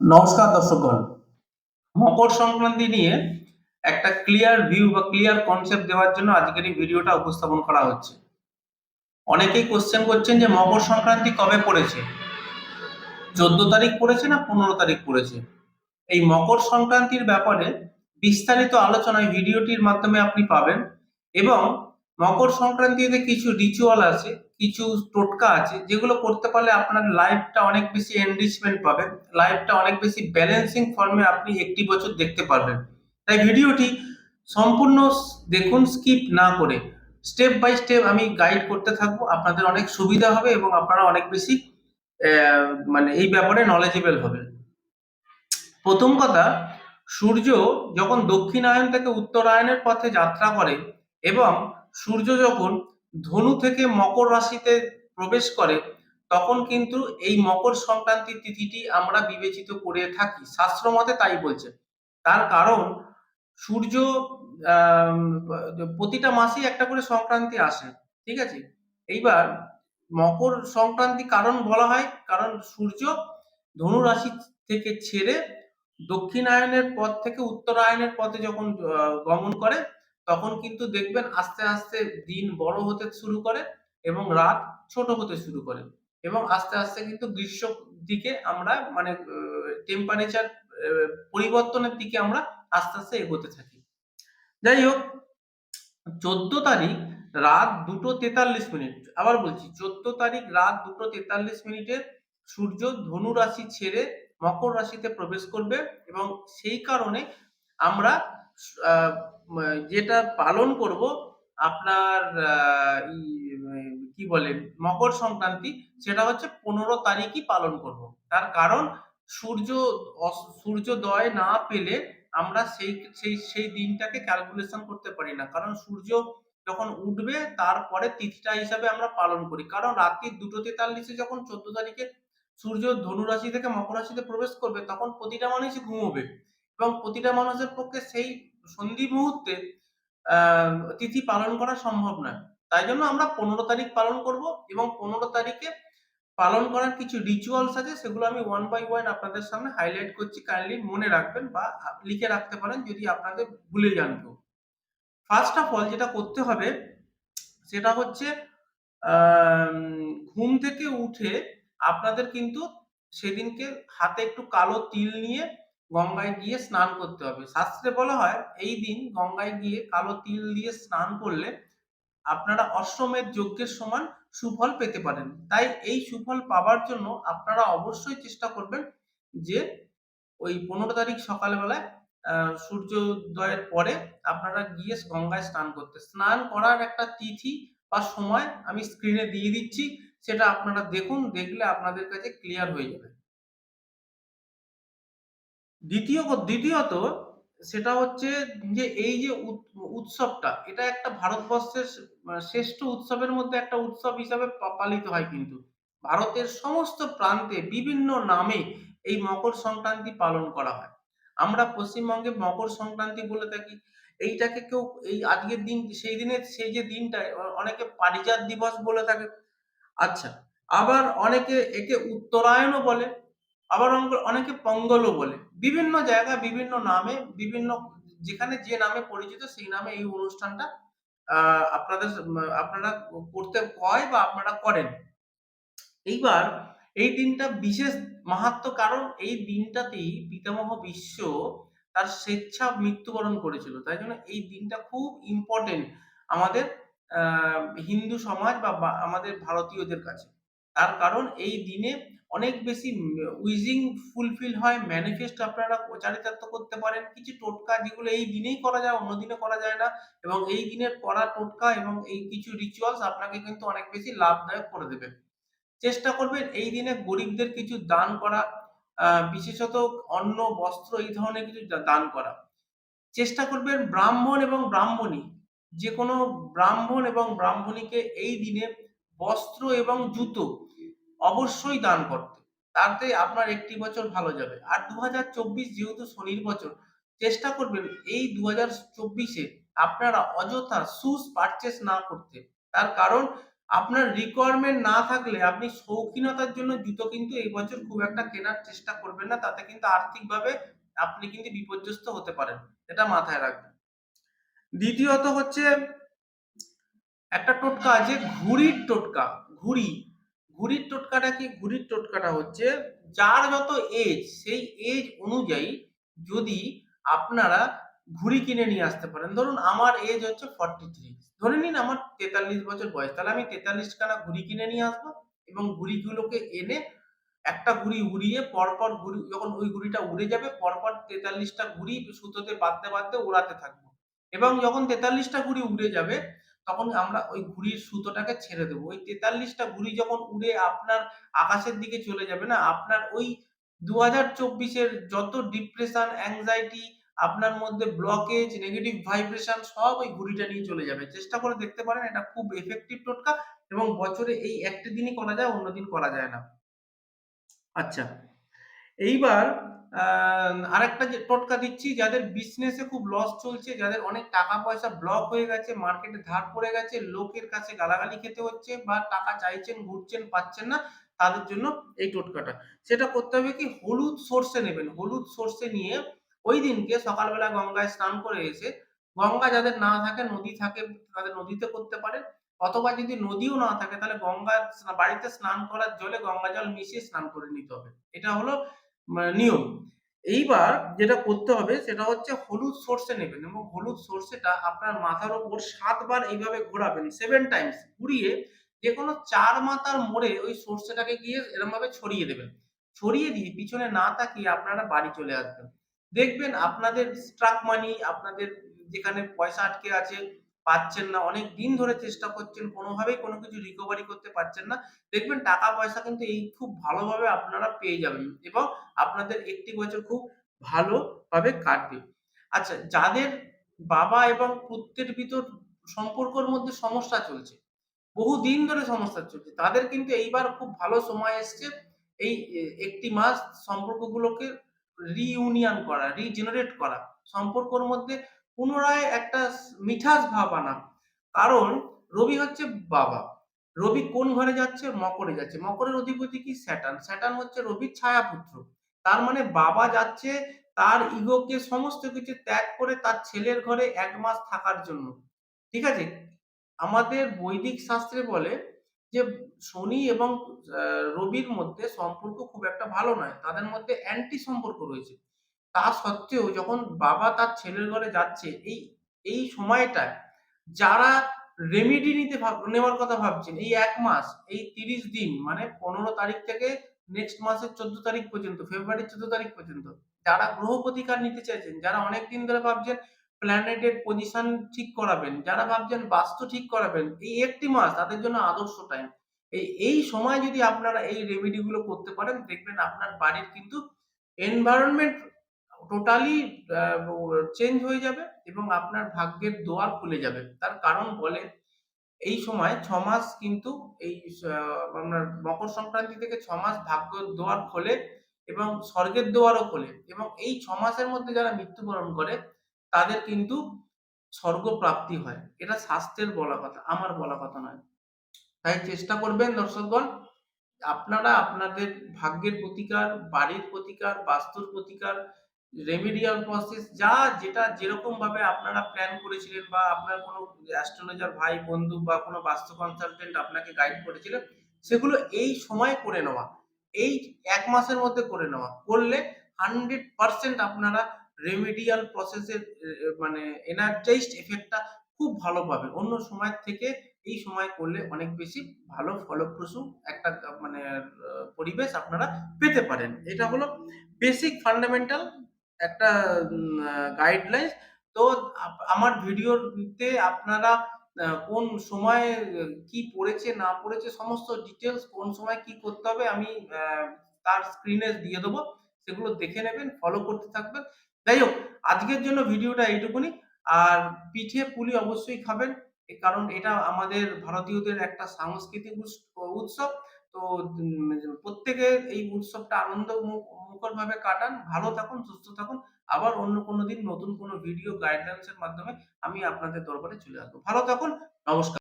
নমস্কার দর্শকগণ। মকর সংক্রান্তি নিয়ে একটা ক্লিয়ার ভিউ বা ক্লিয়ার কনসেপ্ট দেওয়ার জন্য আজকের এই ভিডিওটা উপস্থাপন করা হচ্ছে। অনেকেই কোশ্চেন করছেন যে মকর সংক্রান্তি কবে পড়েছে? চোদ্দ তারিখ পড়েছে না পনেরো তারিখ পড়েছে? এই মকর সংক্রান্তির ব্যাপারে বিস্তারিত আলোচনায় ভিডিওটির মাধ্যমে আপনি পাবেন এবং মকর সংক্রান্তিতে কিছু রিচুয়াল আছে কিছু টোটকা আছে যেগুলো করতে পারলে আপনার লাইফটা অনেক বেশি এনরিচমেন্ট পাবে লাইফটা অনেক বেশি ব্যালেন্সিং ফর্মে আপনি একটি বছর দেখতে পারবেন। তাই ভিডিওটি সম্পূর্ণ দেখুন স্কিপ না করে। স্টেপ বাই স্টেপ আমি গাইড করতে থাকব, আপনাদের অনেক সুবিধা হবে এবং আপনারা অনেক বেশি মানে এই ব্যাপারে নলেজেবল হবেন। প্রথম কথা, সূর্য যখন দক্ষিণায়ন থেকে উত্তরায়ণের পথে যাত্রা করে এবং সূর্য যখন ধনু থেকে মকর রাশিতে প্রবেশ করে, তখন কিন্তু এই মকর সংক্রান্তি তিথিটি আমরা বিবেচিত করে থাকি। শাস্ত্র মতে তাই বলছে। তার কারণ, সূর্য প্রতিটা মাসেই একটা করে সংক্রান্তি আসে, ঠিক আছে? এইবার মকর সংক্রান্তি কারণ বলা হয়, কারণ সূর্য ধনু রাশি থেকে ছেড়ে দক্ষিণায়নের পথ থেকে উত্তরায়ণের পথে যখন গমন করে তখন কিন্তু দেখবেন আস্তে আস্তে দিন বড় হতে শুরু করে এবং রাত ছোট হতে শুরু করে। এবং আস্তে আস্তে কিন্তু গ্রীষ্ম দিকে আমরা মানে টেম্পারেচার পরিবর্তনের দিকে আমরা আস্তে আস্তে এগোতে থাকি। যাই হোক, চোদ্দ তারিখ রাত দুটো তেতাল্লিশ মিনিট। আবার বলছি, চোদ্দ তারিখ রাত দুটো তেতাল্লিশ মিনিটে সূর্য ধনু রাশি ছেড়ে মকর রাশিতে প্রবেশ করবে এবং সেই কারণে আমরা যেটা পালন করব আপনার কি বলে, মকর সংক্রান্তি, সেটা হচ্ছে পনেরো তারিখই পালন করব। তার কারণ সূর্য সূর্যোদয় না পেলে আমরা সেই সেই সেই দিনটাকে ক্যালকুলেশন করতে পারি না। কারণ সূর্য যখন উঠবে, তারপরে তিথিটা হিসাবে আমরা পালন করি। কারণ রাত্রি দুটো তেতাল্লিশে যখন চোদ্দ তারিখে সূর্য ধনুরাশি থেকে মকর রাশিতে প্রবেশ করবে, তখন প্রতিটা মানুষই ঘুমোবে। এবং প্রতিটা মানুষের পক্ষে সেই সন্ধি মুহূর্তে তিথি পালন করা সম্ভব নয়। তাই জন্য আমরা পনেরো তারিখ পালন করব এবং পনেরো তারিখে পালন করার কিছু রিচুয়ালস আছে, সেগুলো আমি ওয়ান বাই ওয়ান আপনাদের সামনে হাইলাইট করছি। কাইন্ডলি মনে রাখবেন বা লিখে রাখতে পারেন যদি আপনাদের ভুলে যান কেউ। ফার্স্ট অফ অল যেটা করতে হবে, সেটা হচ্ছে ঘুম থেকে উঠে আপনাদের কিন্তু সেদিনকে হাতে একটু কালো তিল নিয়ে গঙ্গায় গিয়ে স্নান করতে হবে। শাস্ত্রে বলা হয়, এই দিন গঙ্গায় গিয়ে কালো তিল দিয়ে স্নান করলে আপনারা অশ্বমেধ যজ্ঞের সমান সুফল পেতে পারেন। তাই এই সুফল পাওয়ার জন্য আপনারা অবশ্যই চেষ্টা করবেন যে ওই পনেরো তারিখ সকালবেলায় সূর্যোদয়ের পরে আপনারা গিয়ে গঙ্গায় স্নান করতে। স্নান করার একটা তিথি বা সময় আমি স্ক্রিনে দিয়ে দিচ্ছি, সেটা আপনারা দেখুন, দেখলে আপনাদের কাছে ক্লিয়ার হয়ে যাবে। দ্বিতীয় দ্বিতীয়ত সেটা হচ্ছে যে এই যে উৎ- উৎসবটা, এটা একটা ভারতবর্ষের মানে শ্রেষ্ঠ উৎসবের মধ্যে একটা উৎসব হিসাবে পালিত হয় কিন্তু। ভারতের সমস্ত প্রান্তে বিভিন্ন নামে এই মকর সংক্রান্তি পালন করা হয়। আমরা পশ্চিমবঙ্গে মকর সংক্রান্তি বলে থাকি। এইটাকে কেউ, এই আজকের দিন, সেই দিনের সেই যে দিনটা অনেকে পারিজাত দিবস বলে থাকে। আচ্ছা আবার অনেকে একে উত্তরায়ণও বলে। আবার অনেকে পঙ্গলও বলে। বিভিন্ন জায়গায় বিভিন্ন নামে, বিভিন্ন যেখানে যে নামে পরিচিত সেই নামে এই অনুষ্ঠানটা আপনাদের, আপনারা করতে হয় বা আপনারা করেন। এইবার এই দিনটা বিশেষ মাহাত্ম কারণ এই দিনটাতেই পিতামহ বিশ্ব তার স্বেচ্ছা মৃত্যুবরণ করেছিল। তাই জন্য এই দিনটা খুব ইম্পর্টেন্ট আমাদের হিন্দু সমাজ বা আমাদের ভারতীয়দের কাছে। তার কারণ এই দিনে অনেক বেশি উইজিং ফুলফিল হয়, ম্যানিফেস্ট আপনারা চারিতার্থ করতে পারেন। কিছু টোটকা যেগুলো এই দিনেই করা যায়, অন্য দিনে করা যায় না এবং এই দিনের করা টোটকা এবং এই কিছু রিচুয়ালস আপনাকে কিন্তু অনেক বেশি লাভদায়ক করে দেবে। চেষ্টা করবেন এই দিনে গরিবদের কিছু দান করা বিশেষত অন্ন, বস্ত্র এই ধরনের কিছু দান করা। চেষ্টা করবেন ব্রাহ্মণ এবং ব্রাহ্মণী যে কোনো ব্রাহ্মণ এবং ব্রাহ্মণীকে এই দিনে বস্ত্র এবং জুতো অবশ্যই দান করতে। তাতে আপনার একটি বছর ভালো যাবে। আর দু হাজার চব্বিশ যেহেতু শনির বছর, চেষ্টা করবেন এই দু হাজার চব্বিশে আপনারা অযথা শুজ পারচেস না করতে। তার কারণ, আপনার রিকোয়ারমেন্ট না থাকলে আপনি শৌখিনতার জন্য জুতো কিন্তু এই বছর খুব একটা কেনার চেষ্টা করবেন না। তাতে কিন্তু আর্থিকভাবে আপনি কিন্তু বিপর্যস্ত হতে পারেন। এটা মাথায় রাখবেন। দ্বিতীয়ত হচ্ছে, একটা টোটকা আছে, ঘুড়ির টোটকা। ঘুড়ি ঘুড়ির টোটকাটা কি? ঘুড়ির টোটকাটা হচ্ছে যার যত এজ সেই এজ অনুযায়ী যদি আপনারা ঘুড়ি কিনে নিয়ে আসতে পারেন, ধরুন আমার এজ হচ্ছে ফর্টি থ্রি ধরে নিন আমার তেতাল্লিশ বছর বয়স, তাহলে আমি তেতাল্লিশ খানা ঘুড়ি কিনে নিয়ে আসব এবং ঘুড়িগুলোকে এনে একটা ঘুড়ি উড়িয়ে পরপর ঘুড়ি, যখন ওই ঘুড়িটা উড়ে যাবে, পরপর তেতাল্লিশটা ঘুড়ি সুতোতে বাঁধতে বাঁধতে উড়াতে থাকব। এবং যখন তেতাল্লিশটা ঘুড়ি উড়ে যাবে তখন আমরা ওই ঘুড়ির সুতোটাকে ছেড়ে দেবো। ওই তেতাল্লিশটা ঘুড়ি যখন উড়ে আপনার আকাশের দিকে চলে যাবে না, আপনার ওই দু হাজার চব্বিশের যত ডিপ্রেশন অ্যাংজাইটি আপনার মধ্যে ব্লকেজ নেগেটিভ ভাইব্রেশন সব ওই ঘুড়িটা নিয়ে চলে যাবে। চেষ্টা করে দেখতে পারেন, এটা খুব এফেক্টিভ টোটকা এবং বছরে এই একটা দিনই করা যায়, অন্য দিন করা যায় না। আচ্ছা এইবার আরেকটা যে টোটকা দিচ্ছি, যাদের বিজনেসে খুব লস চলছে, যাদের অনেক টাকা পয়সা ব্লক হয়ে গেছে মার্কেটে ধার পড়ে গেছে, লোকের কাছে গালাগালি খেতে হচ্ছে বা টাকা চাইছেন, ঘুরছেন, পাচ্ছেন না, তাদের জন্য এই টোটকাটা। সেটা করতে হবে কি, হলুদ সর্ষে নেবেন। হলুদ সর্ষে নিয়ে ওই দিনকে সকালবেলা গঙ্গায় স্নান করে এসে, গঙ্গা যাদের না থাকে, নদী থাকে, তাদের নদীতে করতে পারেন। অথবা যদি নদীও না থাকে, তাহলে গঙ্গা বাড়িতে স্নান করার জলে গঙ্গা জল মিশিয়ে স্নান করে নিতে হবে। এটা হলো নিয়ম। এইবার যেটা করতে হবে সেটা হচ্ছে হলুদ সর্ষে নেবেন এবং হলুদ সর্ষেটা আপনার মাথার উপর সাতবার এইভাবে ঘোরাবেন সেভেন টাইমস ঘুরিয়ে যে কোনো চার মাথার মোড়ে ওই সর্ষেটাকে গিয়ে এরকম ভাবে ছড়িয়ে দেবেন। ছড়িয়ে দিয়ে পিছনে না তাকিয়ে আপনারা বাড়ি চলে আসবেন। দেখবেন আপনাদের স্ট্রাক মানি আপনাদের যেখানে পয়সা আটকে আছে পাচ্ছেন না, অনেক দিন ধরে চেষ্টা করছেন, কোনোভাবেই কোনো কিছু রিকভারি করতে পারছেন না। দেখবেন টাকা পয়সা কিন্তু এই খুব ভালোভাবে আপনারা পেয়ে যাবেন এবং আপনাদের একটি বছর খুব ভালোভাবে কাটবে। আচ্ছা যাদের বাবা এবং পুত্রের ভিতর সম্পর্কের মধ্যে সমস্যা চলছে, বহু দিন ধরে সমস্যা চলছে, তাদের কিন্তু এইবার খুব ভালো সময় এসছে এই একটি মাস সম্পর্কগুলোকে রিইউনিয়ন করা রিজেনারেট করা, সম্পর্কর মধ্যে পুনরায় একটা মিঠাস ভাব আনা। কারণ রবি হচ্ছে বাবা। রবি কোন ঘরে যাচ্ছে? মকরে যাচ্ছে। মকরের অধিপতি কি? স্যাটান স্যাটান হচ্ছে রবির ছায়াপুত্র। তার মানে বাবা যাচ্ছে, তার ইগোকে সমস্ত কিছু ত্যাগ করে তার ছেলের ঘরে এক মাস থাকার জন্য। ঠিক আছে? আমাদের বৈদিক শাস্ত্রে বলে যে শনি এবং রবির মধ্যে সম্পর্ক খুব একটা ভালো নয়। তাদের মধ্যে অ্যান্টি সম্পর্ক রয়েছে। তা সত্ত্বেও যখন বাবা তার ছেলের ঘরে যাচ্ছে, এই এই সময়টায় যারা রেমেডি নিতে নেওয়ার কথা ভাবছেন, এই এক মাস, এই তিরিশ দিন মানে পনেরো তারিখ থেকে নেক্সট মাসের চোদ্দ তারিখ পর্যন্ত ফেব্রুয়ারির চোদ্দ তারিখ পর্যন্ত, যারা গ্রহ প্রতিকার নিতে চাইছেন, যারা অনেক দিন ধরে ভাবছেন প্ল্যানেটের পজিশন ঠিক করাবেন, যারা ভাবছেন বাস্তু ঠিক করাবেন, এই একটি মাস তাদের জন্য আদর্শ টাইম এই এই সময় যদি আপনারা এই রেমেডি গুলো করতে পারেন, দেখবেন আপনার বাড়ির কিন্তু এনভায়রনমেন্ট টোটালি চেঞ্জ হয়ে যাবে এবং আপনার ভাগ্যের দোয়ার খুলে যাবে। তার কারণ বলে, এই সময় ছ মাস কিন্তু এই আপনার মকর সংক্রান্তি থেকে ছ মাস ভাগ্য দোয়ার খোলে এবং স্বর্গের দোয়ারও খোলে এবং এই ছ মাসের মধ্যে যারা মৃত্যুবরণ করে, তাদের কিন্তু স্বর্গ প্রাপ্তি হয়। এটা শাস্ত্রের বলা কথা, আমার বলা কথা নয়। তাই চেষ্টা করবেন দর্শকগণ, আপনারা আপনাদের ভাগ্যের প্রতিকার, বাড়ির প্রতিকার, বাস্তুর প্রতিকার রেমেডিয়াল প্রসেস যা যেটা যেরকম ভাবে আপনারা প্ল্যান করেছিলেন বা আপনার কোনো অ্যাস্ট্রোলজার ভাই, বন্ধু বা কোনো বাস্তু কনসালটেন্ট আপনাকে গাইড করেছিলেন, সেগুলো এই সময় করে নেওয়া। এই এক মাসের মধ্যে করে নেওয়া। করলে হান্ড্রেড পার্সেন্ট আপনারা রেমিডিয়াল প্রসেসের মানে এনার্জাইজড এফেক্টটা খুব ভালো পাবেন। অন্য সময় থেকে এই সময় করলে অনেক বেশি ভালো ফলপ্রসূ একটা মানে পরিবেশ আপনারা পেতে পারেন। এটা হলো বেসিক ফান্ডামেন্টাল একটা গাইডলাইন তো আমার ভিডিওতে আপনারা কোন সময়, কি পড়েছে, না পড়েছে, সমস্ত ডিটেলস কোন সময় কি করতে হবে, আমি তার স্ক্রিনে দিয়ে দেবো। সেগুলো দেখে নেবেন ফলো করতে থাকবেন। যাই হোক, আজকের জন্য ভিডিওটা এইটুকুনি। আর পিঠে পুলি অবশ্যই খাবেন কারণ এটা আমাদের ভারতীয়দের একটা সাংস্কৃতিক উৎস- উৎসব। তো প্রত্যেকে এই উৎসবটা আনন্দ মুখর ভাবে কাটান, ভালো থাকুন, সুস্থ থাকুন। আবার অন্য কোনো দিন নতুন কোনো ভিডিও গাইডলাইন্স এর মাধ্যমে আমি আপনাদের দরবারে চলে আসব। ভালো থাকুন, নমস্কার।